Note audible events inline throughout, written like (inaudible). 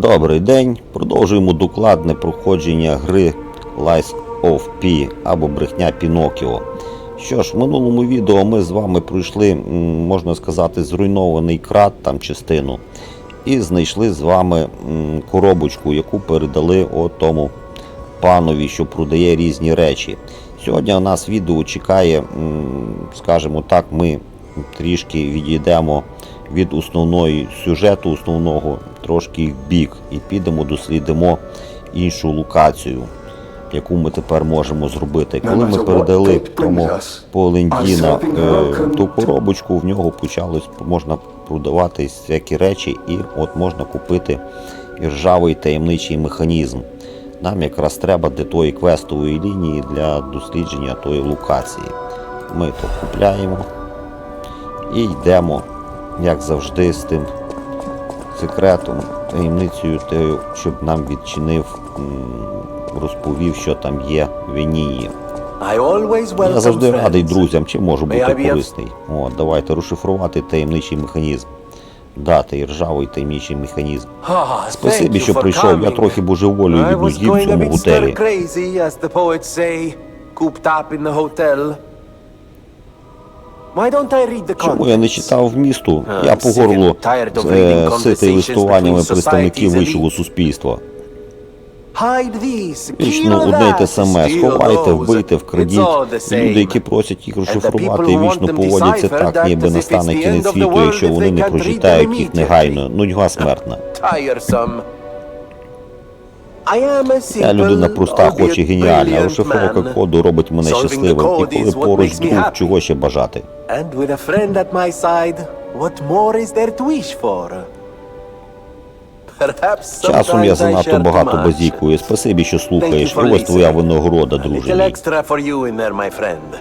Добрий день. Продовжуємо докладне проходження гри Lies of P або Брехня Пінокіо. Що ж, в минулому відео ми з вами пройшли, можна сказати, зруйнований крат, там частину, і знайшли з вами коробочку, яку передали тому панові, що продає різні речі. Сьогодні у нас відео чекає, скажімо так, ми трішки відійдемо від основної сюжету, основного трошки в бік, і підемо дослідимо іншу локацію, яку ми тепер можемо зробити. Коли ми передали тому Полендіна е, ту коробочку, в нього почалось можна продавати всякі речі, і от можна купити і ржавий таємничий механізм. Нам якраз треба для тої квестової лінії для дослідження тої локації. Ми то купляємо і йдемо, як завжди, з тим секретом, таємницею, щоб нам відчинив, розповів, що там є в Венії. I Я завжди радий друзям, чим можу бути корисний. О, давайте розшифрувати таємничий механізм. Дати і ржавий таємничий механізм. Ah, Спасибі, що прийшов. Я трохи божеволію I від нудів в цьому готелі. Чому я не читав вмісту? А, Я по горло е, ситий листуваннями представників вищого суспільства. Вічно одне й те саме. Сховайте, вбийте, вкрадіть. Люди, які просять їх розшифрувати, вічно поводяться так, ніби настане кінець світу, якщо вони не прочитають їх негайно. Нудьга смертна. Я людина проста, хоч і геніальна. Розшифровка коду робить мене щасливим. І коли поруч друг, чого ще бажати? And with a friend at my side, what more is there to wish for? Perhaps Часом я sometimes I занадто too багато much. базікую. Спасибі, що слухаєш. for ось твоя listening. винагорода, друже. little мій. extra for you in there, my friend.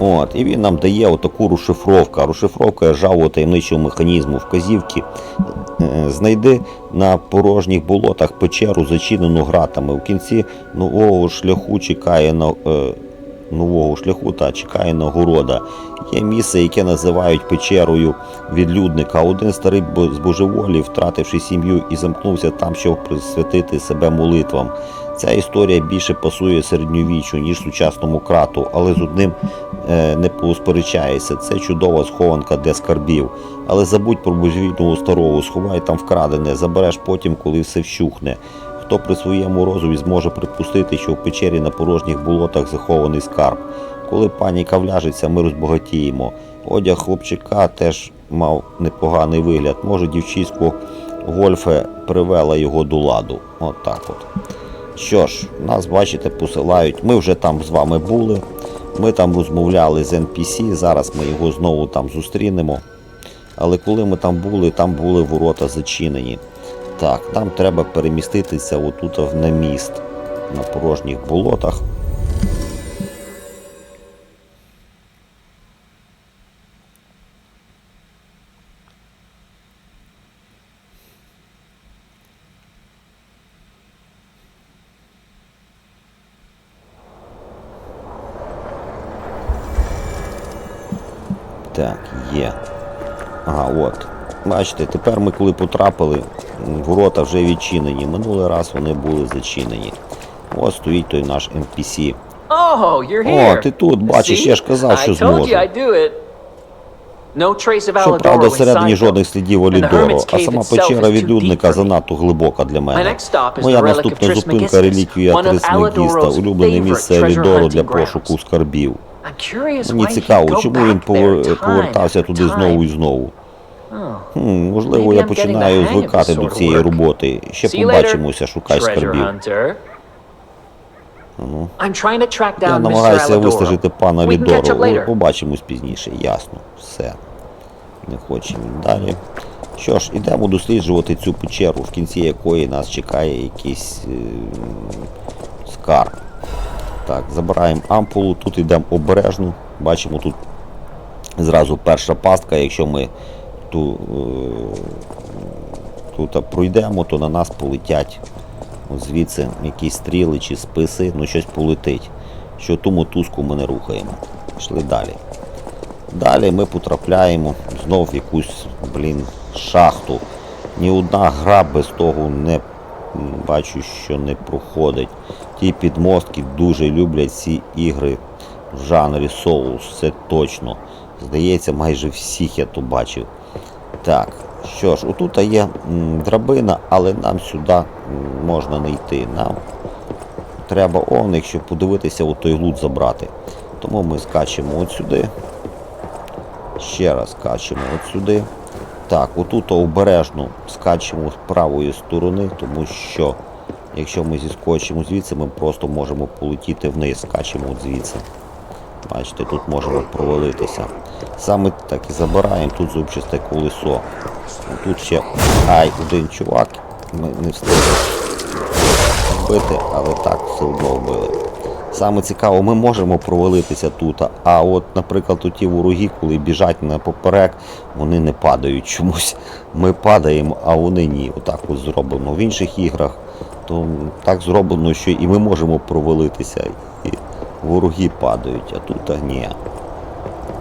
От, і він нам дає отаку розшифровку. Розшифровка ржавого таємничого механізму. Вказівки е, знайди на порожніх болотах печеру, зачинену гратами. У кінці нового шляху чекає на. Е, Нового шляху та чекає нагорода. Є місце, яке називають печерою відлюдника. Один старий з божеволі, втративши сім'ю і замкнувся там, щоб присвятити себе молитвам. Ця історія більше пасує середньовіччю, ніж сучасному крату, але з одним е, не посперечається. Це чудова схованка для скарбів. Але забудь про божевільного старого, сховай там вкрадене, забереш потім, коли все вщухне. Хто при своєму розумі зможе припустити, що в печері на порожніх болотах захований скарб. Коли паніка вляжеться, ми розбагатіємо. Одяг хлопчика теж мав непоганий вигляд. Може, дівчисько гольфе привела його до ладу. От так от. Що ж, нас, бачите, посилають. Ми вже там з вами були. Ми там розмовляли з NPC, зараз ми його знову там зустрінемо. Але коли ми там були, там були ворота зачинені. Так, нам треба переміститися отут в- на міст на порожніх болотах. Так, є. Ага, от. Бачите, тепер ми коли потрапили, ворота вже відчинені. Минулий раз вони були зачинені. Ось стоїть той наш NPC. Oh, you're here. О, ти тут, бачиш, я ж казав, що зможу. Щоправда, всередині жодних слідів Hermit's а сама печера відлюдника занадто глибока для мене. Моя наступна зупинка реліквія Трисмегіста, улюблене місце Елідору для пошуку скарбів. Мені цікаво, чому він повертався туди знову і знову. Хм, можливо, я починаю звикати до цієї роботи. Ще побачимося, шукай скарбів. track Я намагаюся вистежити пана Лідору. Побачимось пізніше. Ясно. Все. Не хоче він далі. Що ж, ідемо досліджувати цю печеру, в кінці якої нас чекає якийсь е, скарб. Так, забираємо ампулу, тут йдемо обережно. Бачимо тут зразу перша пастка, якщо ми ту, е, тут пройдемо, то на нас полетять звідси якісь стріли чи списи, ну щось полетить. Що ту мотузку ми не рухаємо. Пішли далі. Далі ми потрапляємо знов в якусь, блін, шахту. ні одна гра без того не бачу, що не проходить. Ті підмостки дуже люблять ці ігри в жанрі соус, це точно. Здається, майже всіх я то бачив. Так, що ж, отут є драбина, але нам сюди можна не йти. Нам треба он, якщо подивитися, от той лут забрати. Тому ми скачемо от сюди. Ще раз скачемо от сюди. Так, отут обережно скачемо з правої сторони, тому що якщо ми зіскочимо звідси, ми просто можемо полетіти вниз, скачемо от звідси. Бачите, тут можемо провалитися. Саме так і забираємо тут зубчасте колесо. Тут ще ай, один чувак. Ми не встигли вбити, але так все одно вбили. Саме цікаво, ми можемо провалитися тут, а от, наприклад, ті вороги, коли біжать на поперек, вони не падають чомусь. Ми падаємо, а вони ні. Отак от зроблено. В інших іграх то так зроблено, що і ми можемо провалитися, вороги падають, а тут ні.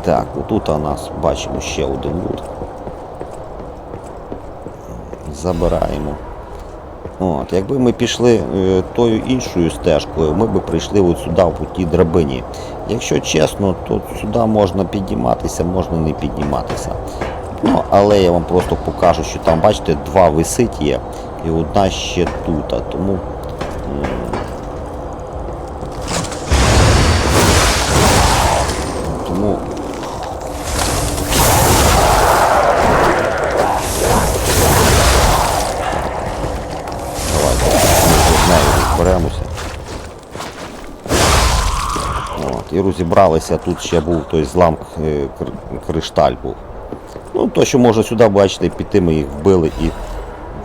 Так, отут у нас бачимо ще один лут. Забираємо. От, якби ми пішли е, тою іншою стежкою, ми б прийшли от сюди, по тій драбині. Якщо чесно, то сюди можна підніматися, можна не підніматися. Ну, але я вам просто покажу, що там, бачите, два висить є, і одна ще тут. тому Розібралися, тут ще був той злам е, кришталь був. Ну, то, що можна сюди бачити, піти ми їх вбили і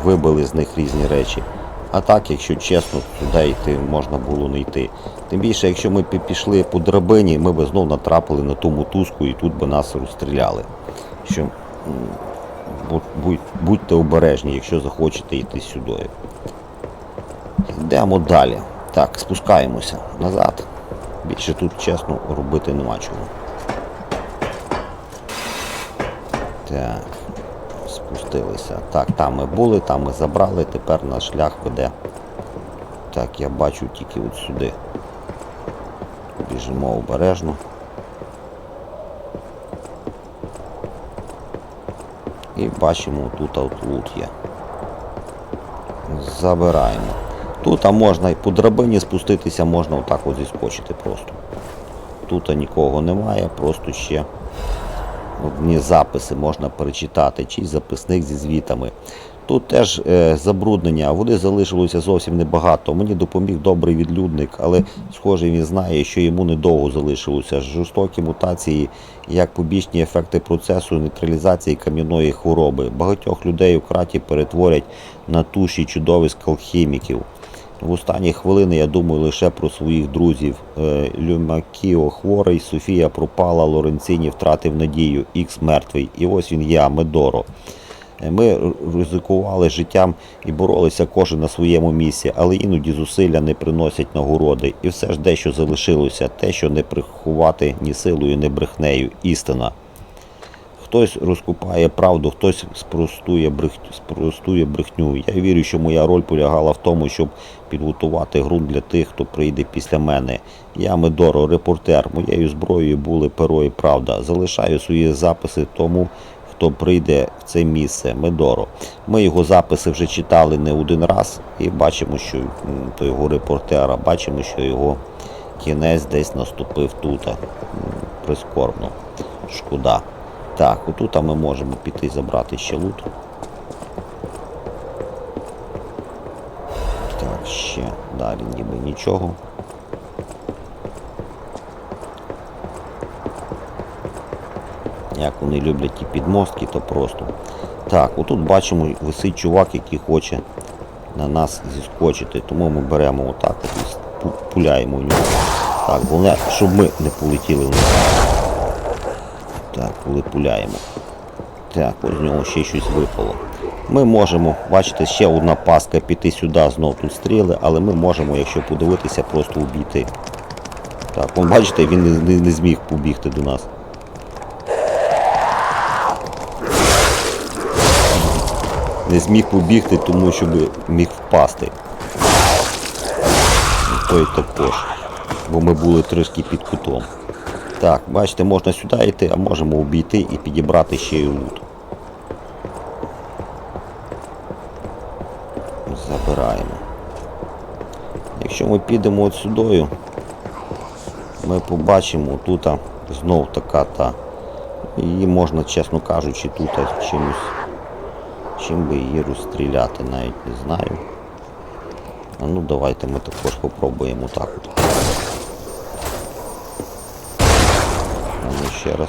вибили з них різні речі. А так, якщо чесно, туди йти можна було не йти. Тим більше, якщо ми пі- пішли по драбині, ми б знов натрапили на ту мотузку і тут би нас розстріляли. Що будь- будьте обережні, якщо захочете йти сюди. Йдемо далі. Так, спускаємося назад. Більше тут, чесно, робити нема чого. Так, спустилися. Так, там ми були, там ми забрали, тепер наш шлях веде. Так, я бачу тільки от сюди. Біжимо обережно. І бачимо, тут лут є. Забираємо. Тут можна і по драбині спуститися, можна отак от зіскочити просто. Тут нікого немає, просто ще одні записи можна перечитати, чи записник зі звітами. Тут теж е, забруднення, води залишилося зовсім небагато. Мені допоміг добрий відлюдник, але схоже він знає, що йому недовго залишилося. Жорстокі мутації, як побічні ефекти процесу нейтралізації кам'яної хвороби. Багатьох людей у краті перетворять на туші чудовиськ алхіміків. В останні хвилини я думаю лише про своїх друзів. Е, Люмакіо хворий, Софія пропала, Лоренціні втратив надію, Ікс мертвий. І ось він я, Медоро. Е, Ми ризикували життям і боролися кожен на своєму місці, але іноді зусилля не приносять нагороди. І все ж дещо залишилося, те, що не приховати ні силою, ні брехнею. Істина. Хтось розкупає правду, хтось спростує, брех... спростує брехню. Я вірю, що моя роль полягала в тому, щоб підготувати ґрунт для тих, хто прийде після мене. Я Медоро, репортер. Моєю зброєю були перо і правда. Залишаю свої записи тому, хто прийде в це місце. Медоро. Ми його записи вже читали не один раз і бачимо, що м, того репортера, бачимо, що його кінець десь наступив тут. Прискорбно. Шкода. Так, отут ми можемо піти забрати ще лут. Так, ще далі ніби нічого. Як вони люблять ті підмостки, то просто. Так, отут бачимо, висить чувак, який хоче на нас зіскочити. Тому ми беремо отак от і пуляємо в нього. Так, головне, щоб ми не полетіли вниз. Так, коли пуляємо. Так, ось нього ще щось випало. Ми можемо, бачите, ще одна паска піти сюди, знов тут стріли, але ми можемо, якщо подивитися, просто убійти. Так, он, бачите, він не, не, не зміг побігти до нас. не зміг побігти, тому що би міг впасти. І Той також. Бо ми були трішки під кутом. Так, бачите, можна сюди йти, а можемо обійти і підібрати ще й лут. Забираємо. Якщо ми підемо от сюдою, ми побачимо тут знов така та. Її можна, чесно кажучи, тут чимось. Чим би її розстріляти, навіть не знаю. А ну давайте ми також попробуємо так от. А ну ще раз.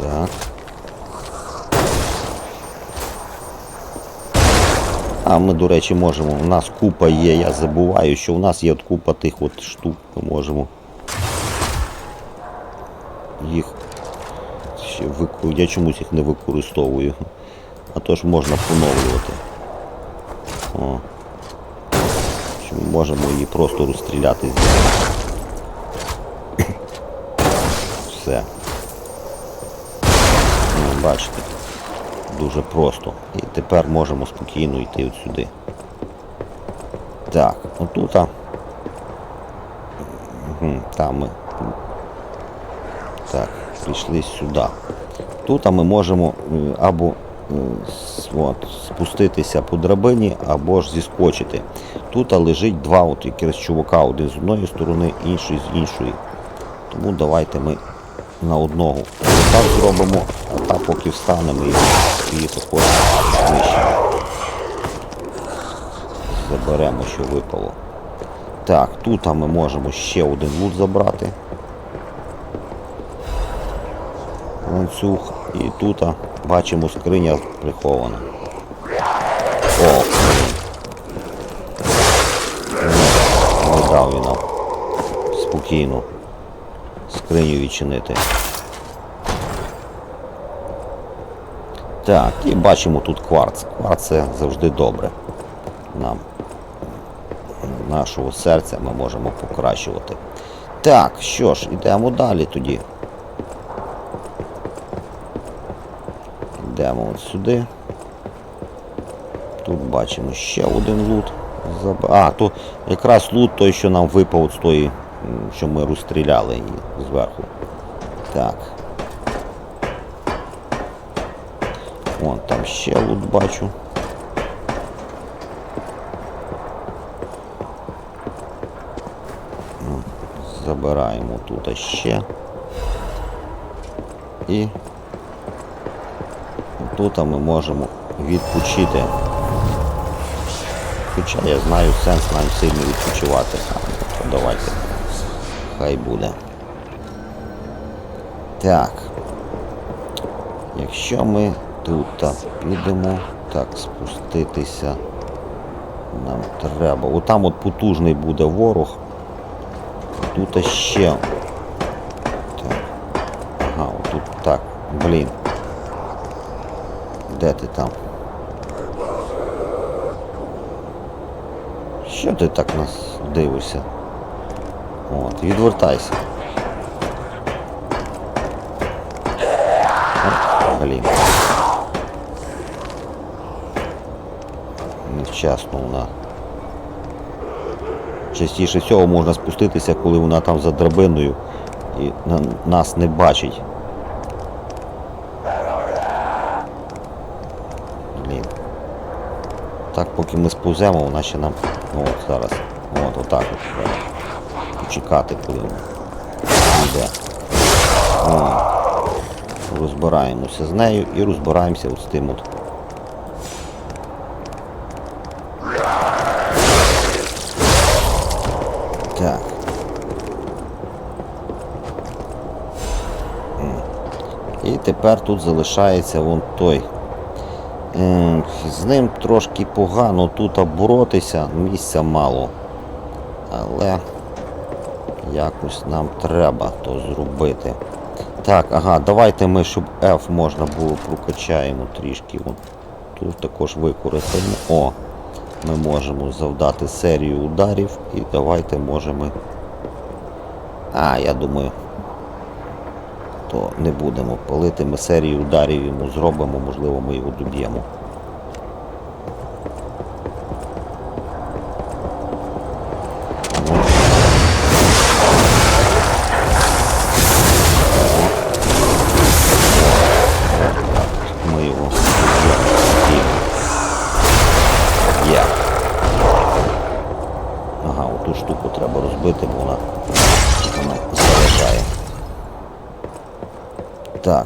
Так. А ми, до речі, можемо. У нас купа є, я забуваю, що у нас є от купа тих от штук. Ми можемо їх. Я чомусь їх не використовую. А то ж можна поновлювати. О. Що можемо її просто розстріляти (coughs) Все. Ну, бачите. Дуже просто. І тепер можемо спокійно йти от сюди. Так, отут. Мгм, Там ми. Так, прийшли сюди. Тут ми можемо е, або от, спуститися по драбині, або ж зіскочити. Тут лежить два от якраз чувака, один з одної сторони, інший з іншої. Тому давайте ми на одного. Так зробимо, а та поки встанемо і її також знищимо. Заберемо, що випало. Так, тут ми можемо ще один лут забрати. Ланцюг. І тут бачимо скриня прихована. О. Не дав він нам спокійно скриню відчинити. Так, і бачимо тут кварц. Кварц це завжди добре. Нам нашого серця ми можемо покращувати. Так, що ж, йдемо далі тоді. Йдемо от сюди. Тут бачимо ще один лут. А, то якраз лут той, що нам випав з тої, що ми розстріляли її зверху. Так. Вон там ще лут бачу. Ну, Забираємо тут ще. І тут ми можемо відпочити. Хоча я знаю сенс нам сильно відпочивати. То давайте. Хай буде. Так. Якщо ми тут та, підемо, так, спуститися нам треба. Отам от потужний буде ворог. Тут ще. Так. Ага, отут так. Блін. Де ти там? Що ти так нас дивишся? От, відвертайся. Блін. Невчасно вона. Частіше всього можна спуститися, коли вона там за драбиною і нас не бачить. Блін. Так, поки ми сповземо, вона ще нам. От зараз. От, отак от. треба Почекати, коли йде. Розбираємося з нею і розбираємося от з тим от. Так. І тепер тут залишається вон той. З ним трошки погано тут боротися, місця мало. Але якось нам треба то зробити. Так, ага, давайте ми, щоб F можна було прокачаємо трішки. Тут також використаємо. О, ми можемо завдати серію ударів і давайте можемо А, я думаю. То не будемо палити, ми серію ударів йому зробимо, можливо, ми його доб'ємо.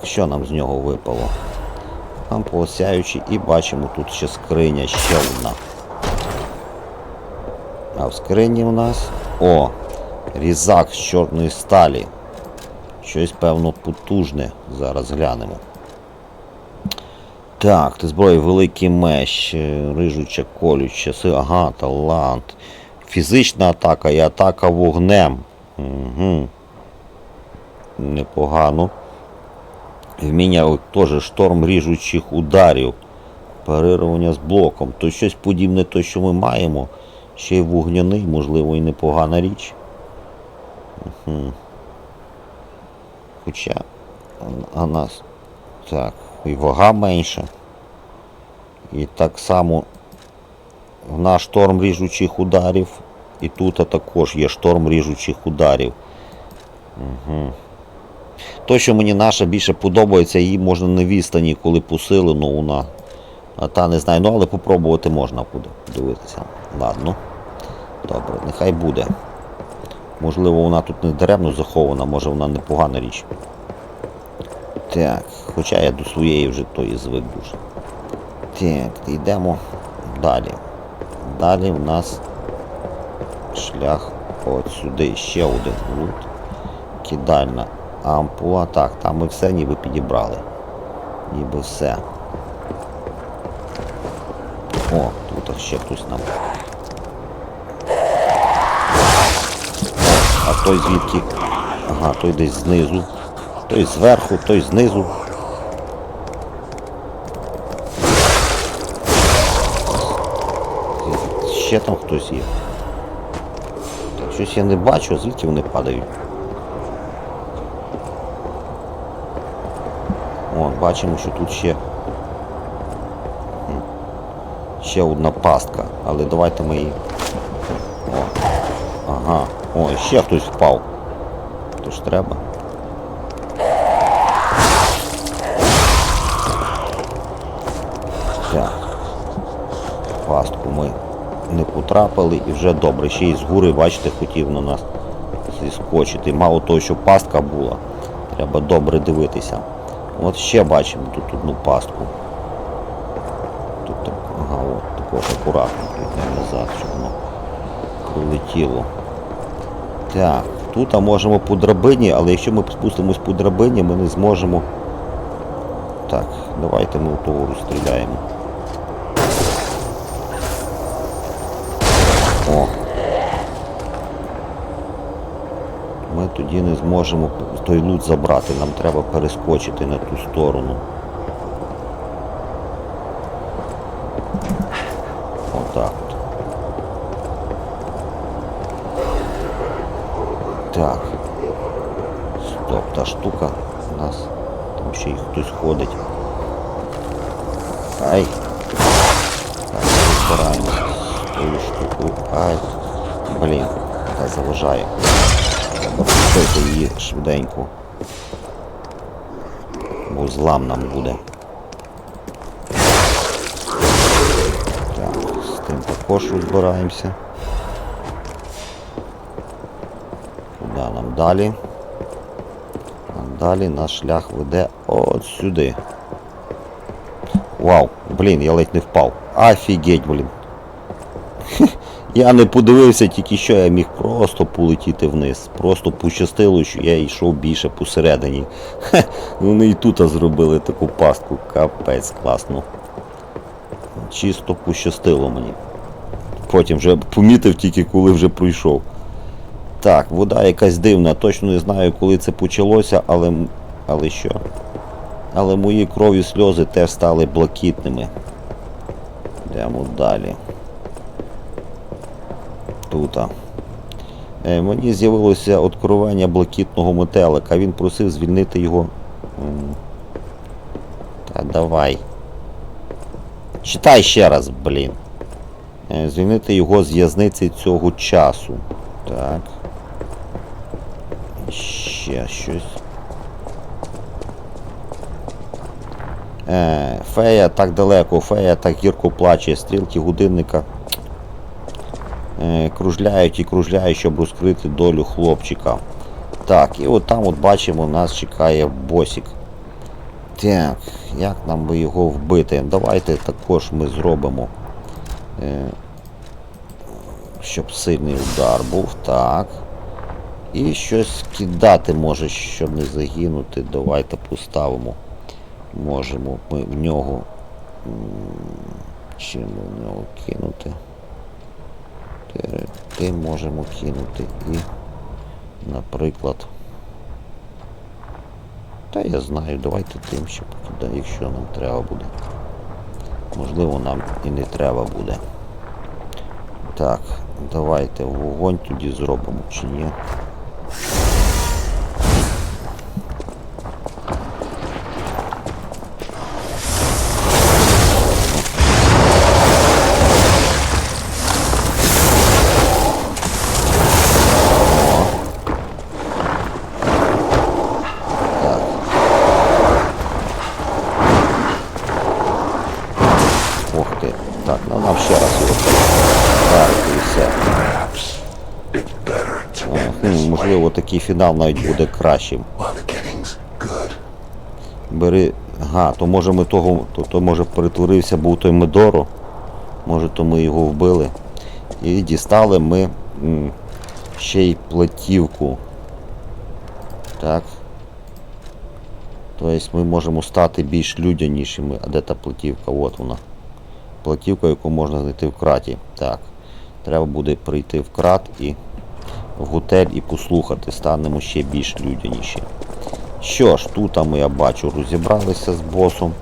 Що нам з нього випало? Нам полосяючи і бачимо тут ще скриня, ще одна. А в скрині у нас. О! Різак з чорної сталі. Щось, певно, потужне. Зараз глянемо. Так, ти зброї великий меч, е, рижуча колюча, ага, талант. Фізична атака і атака вогнем. Угу. Непогано. Вміння о, теж шторм ріжучих ударів. Парирування з блоком. То щось подібне то, що ми маємо. Ще й вогняний, можливо, і непогана річ. Угу. Хоча. А нас. Так, і вага менша. І так само в нас шторм ріжучих ударів. І тут також є шторм ріжучих ударів. Угу. То, що мені наша більше подобається, її можна на відстані, коли посилено вона. Та не знаю, ну але попробувати можна буде дивитися. Ладно. Добре, нехай буде. Можливо, вона тут не даремно захована, може вона непогана річ. Так, хоча я до своєї вже тої звик дуже. Так, йдемо далі. Далі в нас шлях от сюди ще один лут. Кидальна ампула. Так, там ми все ніби підібрали. Ніби все. О, тут ще хтось нам. А той звідки? Ага, той десь знизу. Той зверху, той знизу. Ще там хтось є. Так, щось я не бачу, звідки вони падають. О, бачимо, що тут ще. Ще одна пастка, але давайте ми її. О. Ага. О, ще хтось впав. Тож треба. Так. Пастку ми не потрапили і вже добре. Ще й з гури, бачите, хотів на нас зіскочити. Мало того, що пастка була. Треба добре дивитися. От ще бачимо тут одну пастку. Тут так, ага, от також акуратно тут назад, щоб воно прилетіло. Так, тут а можемо по драбині, але якщо ми спустимось по драбині, ми не зможемо. Так, давайте ми у того розстріляємо. Тоді не зможемо той лут забрати, нам треба перескочити на ту сторону. Отак от. Так. Стоп, та штука у нас. Там ще й хтось ходить. Ай. Так, з тою штукою. Ай. Блін, та заважає. Треба її швиденько. Бо злам нам буде. Так, з тим також розбираємося. Куди нам далі? А далі наш шлях веде от сюди. Вау, блін, я ледь не впав. Офігеть, блін. Я не подивився тільки що я міг просто полетіти вниз. Просто пощастило, що я йшов більше посередині. Хе, вони і тут зробили таку пастку. Капець класно. Чисто пощастило мені. Потім вже помітив тільки коли вже пройшов. Так, вода якась дивна, точно не знаю, коли це почалося, але. Але що? Але мої крові сльози теж стали блакитними. Йдемо далі. Тут. Е, Мені з'явилося откровення блакитного метелика. Він просив звільнити його. Та давай. Читай ще раз, блін. Е, Звільнити його з в'язниці цього часу. Так. Ще щось. Е, фея так далеко, фея так гірко плаче, стрілки годинника кружляють і кружляють, щоб розкрити долю хлопчика. Так, і от там от бачимо, нас чекає босик. Так, як нам би його вбити? Давайте також ми зробимо. Е, щоб сильний удар був. Так. І щось кидати може, щоб не загинути. Давайте поставимо. Можемо ми в нього. Чим в нього кинути? Ти, ти можемо кинути і, наприклад. Та я знаю, давайте тим, що покидаємо, якщо нам треба буде. Можливо, нам і не треба буде. Так, давайте вогонь тоді зробимо чи ні. Фінал навіть буде кращим. Бери. Ага, то може ми того. То, то може перетворився був той Медоро. Може то ми його вбили. І дістали ми м, ще й платівку. Так. Тобто ми можемо стати більш людянішими. А де та платівка? От вона. Платівка, яку можна знайти в краті. Так. Треба буде прийти в крат і в готель і послухати. Станемо ще більш людяніші. Що ж, тут ми, я бачу, розібралися з босом.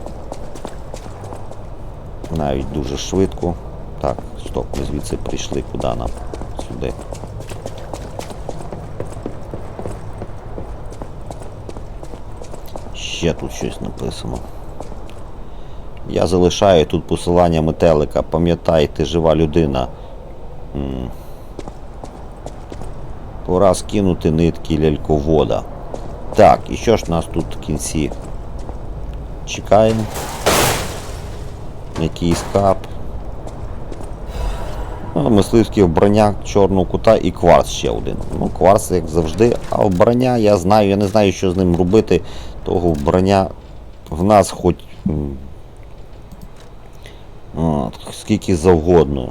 Навіть дуже швидко. Так, стоп, ми звідси прийшли куди нам? Сюди. Ще тут щось написано. Я залишаю тут посилання метелика. Пам'ятайте, жива людина. Пора скинути нитки ляльковода. Так, і що ж нас тут в кінці? Чекаємо. Якийсь кап. Ну, мисливське вбрання чорного кута і кварц ще один. Ну, кварц, як завжди, а вбрання я знаю, я не знаю, що з ним робити. Того вбрання в нас хоч от, скільки завгодно.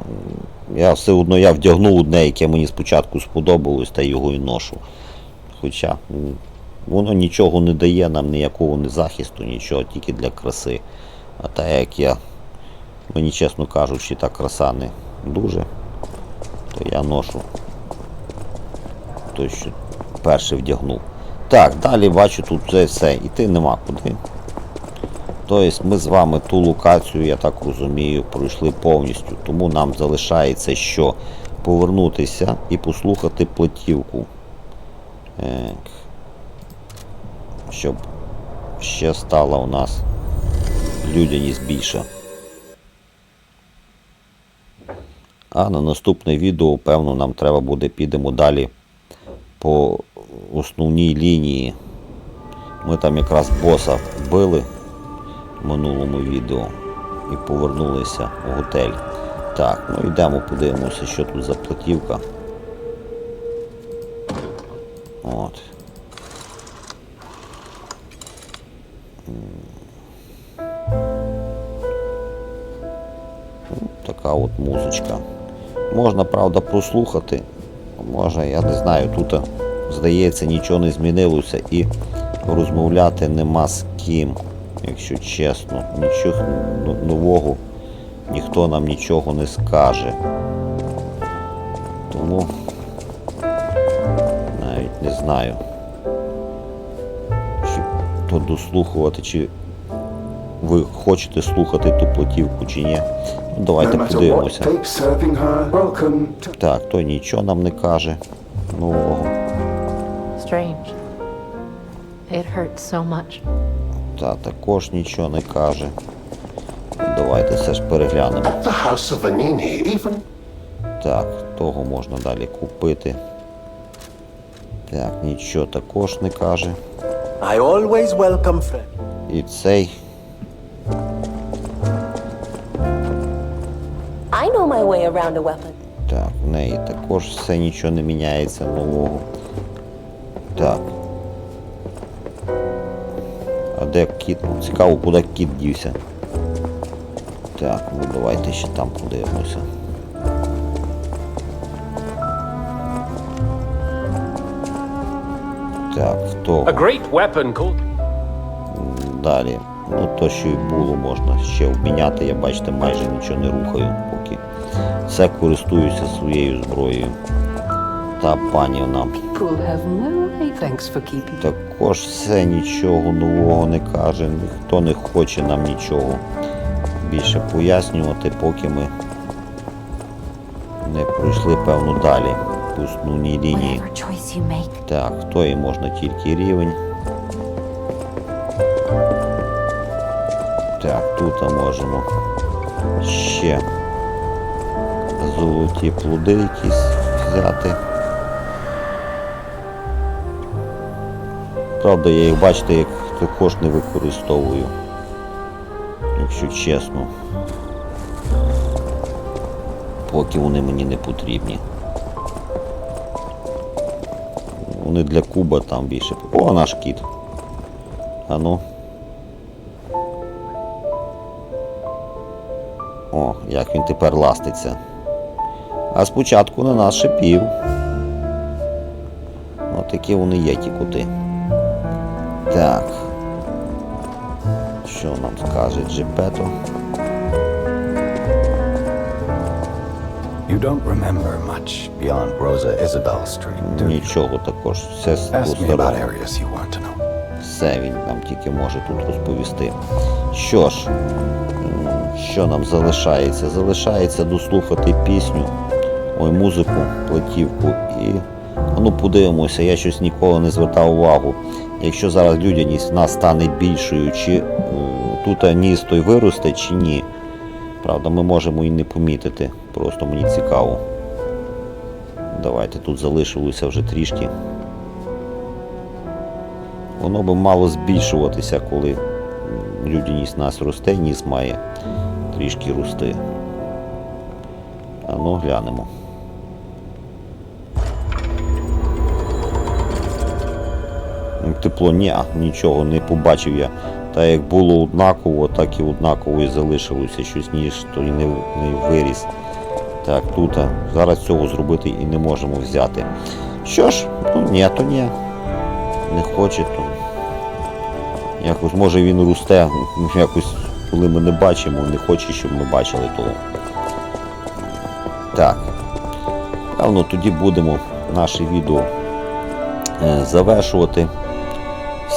Я все одно я вдягнув одне, яке мені спочатку сподобалось, та його і ношу. Хоча воно нічого не дає нам ніякого не захисту, нічого, тільки для краси. А так як я, мені чесно кажучи, та краса не дуже, то я ношу той, що перший вдягнув. Так, далі бачу тут вже все, іти нема куди. Тобто ми з вами ту локацію, я так розумію, пройшли повністю. Тому нам залишається що? Повернутися і послухати платівку. Щоб ще стала у нас людяність більша. А на наступне відео, певно, нам треба буде, підемо далі по основній лінії. Ми там якраз боса вбили минулому відео і повернулися в готель. Так, ну йдемо, подивимося, що тут за платівка. От. Ну, Така от музичка. Можна, правда, прослухати. Можна, я не знаю, тут, здається, нічого не змінилося і розмовляти нема з ким, якщо чесно. Нічого ну- нового ніхто нам нічого не скаже. Тому навіть не знаю. Чи то дослухувати, чи ви хочете слухати ту платівку, чи ні. Ну, давайте no подивимося. Так, той нічого нам не каже. нового. Strange. It hurts so much. Та також нічого не каже. Давайте все ж переглянемо. The House of Vanini even Так, того можна далі купити. Так, нічого також не каже. I always welcome friends. І цей. I know my way around a weapon. Так, в неї також все нічого не міняється нового. Так. Де кіт? Цікаво, куди кіт дівся. Так, ну давайте ще там подивимося. Так, в того. A great weapon called. Далі. Ну, то, що і було, можна ще обміняти. Я бачите, майже нічого не рухаю, поки все користуюся своєю зброєю. Та пані нам People have no thanks for keeping. також все нічого нового не каже. Ніхто не хоче нам нічого більше пояснювати, поки ми не пройшли певно далі по основній лінії. Так, то і можна тільки рівень. Так, тут можемо ще золоті плоди якісь взяти. Правда, я їх, бачите, як також не використовую, якщо чесно. Поки вони мені не потрібні. Вони для куба там більше. О, наш кіт. А ну. О, як він тепер ластиться. А спочатку на нас шипів. От такі вони є ті кути. Так. Що нам скаже Джепето? You don't remember much beyond Rosa Isabel Street, do you? Нічого також. Все Ask me about старого. areas you want to know. Все він нам тільки може тут розповісти. Що ж, що нам залишається? Залишається дослухати пісню, ой, музику, платівку і. Ну, подивимося, я щось ніколи не звертав увагу. Якщо зараз людяність в нас стане більшою, чи е, тут ніс той виросте, чи ні. Правда, ми можемо і не помітити. Просто мені цікаво. Давайте тут залишилося вже трішки. Воно би мало збільшуватися, коли людяність нас росте, ніс має трішки рости. А ну глянемо. Тепло, ні, нічого не побачив я. Та як було однаково, так і однаково і залишилося. Щось ніж то і не, не виріс. Так, тут зараз цього зробити і не можемо взяти. Що ж, ну ні, то ні. Не хоче, то якось може він росте, ну, (laughs) якось коли ми не бачимо, не хоче, щоб ми бачили того. Так. Певно, тоді будемо наше відео е, завершувати.